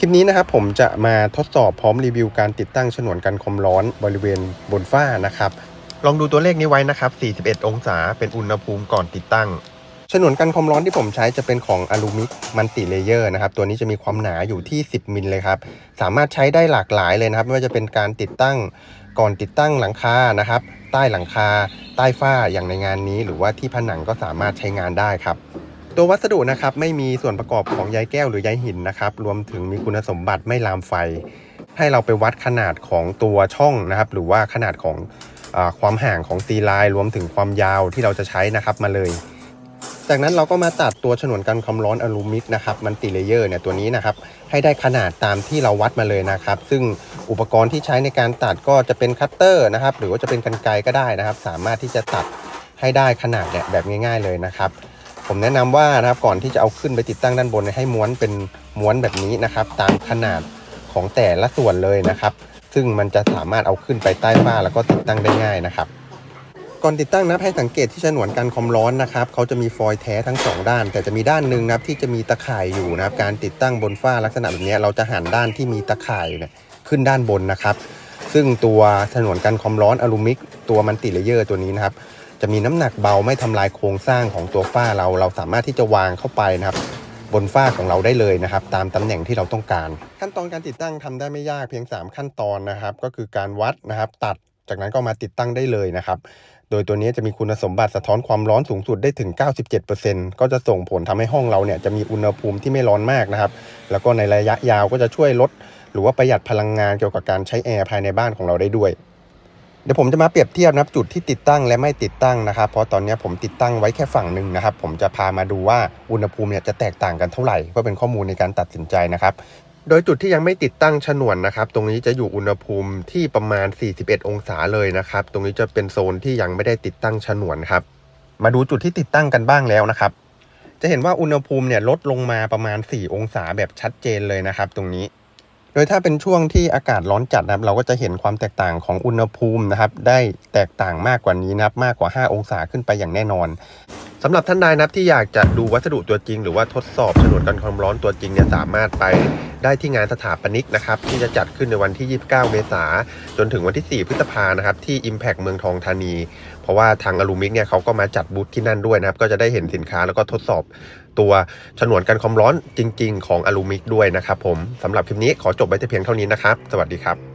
คลิปนี้นะครับผมจะมาทดสอบพร้อมรีวิวการติดตั้งฉนวนกันความร้อนบริเวณบนฝ้านะครับ ลองดูตัวเลขนี้ไว้นะครับ 41 องศาเป็นอุณหภูมิก่อนติดตั้ง ฉนวนกันความร้อนที่ผมใช้จะเป็นของอลูมิกมันติเลเยอร์นะครับ ตัวนี้จะมีความหนาอยู่ที่ 10 มิลเลยครับ สามารถใช้ได้หลากหลายเลยนะครับ ไม่ว่าจะเป็นการติดตั้งก่อนติดตั้งหลังคานะครับ ใต้หลังคา ใต้ฝ้าอย่างในงานนี้ หรือว่าที่ผนังก็สามารถใช้งานได้ครับ ตัววัสดุนะครับไม่มีส่วนประกอบของใยแก้วหรือใยหินนะครับ รวมถึงมีคุณสมบัติไม่ลามไฟ ให้เราไปวัดขนาดของตัวช่องนะครับ หรือว่าขนาดของอความห่างของซีไลน์รวมถึงความยาวที่เราจะใช้นะครับมาเลย จากนั้นเราก็มาตัดตัวฉนวนกันความร้อนอลูมิกนะครับมันติเลเยอร์เนี่ยตัวนี้นะครับ ให้ได้ขนาดตามที่เราวัดมาเลยนะครับ ซึ่งอุปกรณ์ที่ใช้ในการตัดก็จะเป็นคัตเตอร์นะครับ หรือว่าจะเป็นกรรไกรก็ได้นะครับ สามารถที่จะตัดให้ได้ขนาดเนี่ยแบบง่าย ๆเลยนะครับ ผมแนะนำว่านะครับก่อนที่จะเอาขึ้นไปติดตั้งด้านบนให้ม้วนเป็นม้วนแบบนี้นะครับ ตามขนาดของแต่ละส่วนเลยนะครับ ซึ่งมันจะสามารถเอาขึ้นไปใต้ฝ้าแล้วก็ติดตั้งได้ง่ายนะครับ ก่อนติดตั้งนับให้สังเกตที่ฉนวนกันความร้อนนะครับเขาจะมีฟอยล์แท้ทั้งสองด้าน แต่จะมีด้านหนึ่งนะครับที่จะมีตะข่ายอยู่นะครับ การติดตั้งบนฝ้าลักษณะแบบนี้เราจะหันด้านที่มีตะข่ายเนี่ยขึ้นด้านบนนะครับ ซึ่งตัวฉนวนกันความร้อนอลูมิกตัวมันติเลเยอร์ตัวนี้นะครับ จะมีน้ำหนักเบาไม่ทำลายโครงสร้างของตัวฝ้าเรา เราสามารถที่จะวางเข้าไปนะครับ บนฝ้าของเราได้เลยนะครับ ตามตำแหน่งที่เราต้องการ ขั้นตอนการติดตั้งทำได้ไม่ยากเพียง 3 ขั้นตอนนะครับ ก็คือการวัดนะครับ ตัดจากนั้นก็มาติดตั้งได้เลยนะครับโดยตัวนี้จะมีคุณสมบัติสะท้อนความร้อนสูงสุดได้ถึง 97%ก็จะส่งผลทำให้ห้องเราเนี่ยจะมีอุณหภูมิที่ไม่ร้อนมากนะครับ แล้วก็ในระยะยาวก็จะช่วยลด หรือว่าประหยัดพลังงานเกี่ยวกับการใช้แอร์ภายในบ้านของเราได้ด้วย ดี๋ยวผมจะมาเปรียบเทียบนะครับจุดที่ติดตั้งและไม่ติดตั้งนะครับ เพราะตอนนี้ผมติดตั้งไว้แค่ฝั่งหนึ่งนะครับ ผมจะพามาดูว่าอุณหภูมิเนี่ยจะแตกต่างกันเท่าไหร่เพื่อเป็นข้อมูลในการตัดสินใจนะครับโดยจุดที่ยังไม่ติดตั้งฉนวนนะครับ ตรงนี้จะอยู่อุณหภูมิที่ประมาณ 41 องศาเลยนะครับ ตรงนี้จะเป็นโซนที่ยังไม่ได้ติดตั้งฉนวนครับ มาดูจุดที่ติดตั้งกันบ้างแล้วนะครับ จะเห็นว่าอุณหภูมิเนี่ยลดลงมาประมาณ 4 องศาแบบชัดเจนเลยนะครับ ตรงนี้ ดยถ้าเป็นช่วงที่อากาศร้อนจัดนะครับ เราก็จะเห็นความแตกต่างของอุณหภูมินะครับ ได้แตกต่างมากกว่านี้นะครับ มากกว่า 5 องศาขึ้นไปอย่างแน่นอน สำหรับท่านใดนะครับที่อยากจะดูวัสดุตัวจริง หรือว่าทดสอบฉนวนกันความร้อนตัวจริงเนี่ยสามารถไปได้ที่งานสถาปนิกนะครับที่จะจัดขึ้นในวันที่ 29 เมษาจนถึงวันที่ 4 พฤษภานะครับที่ Impact เมืองทองธานี เพราะว่าทางอลูมิกเนี่ยเขาก็มาจัดบูธที่นั่นด้วยนะครับก็จะได้เห็นสินค้าแล้วก็ทดสอบตัวฉนวนกันความร้อนจริง ๆ ของอลูมิกด้วยนะครับผมสำหรับคลิปนี้ขอจบไว้แต่เพียงเท่านี้นะครับ สวัสดีครับ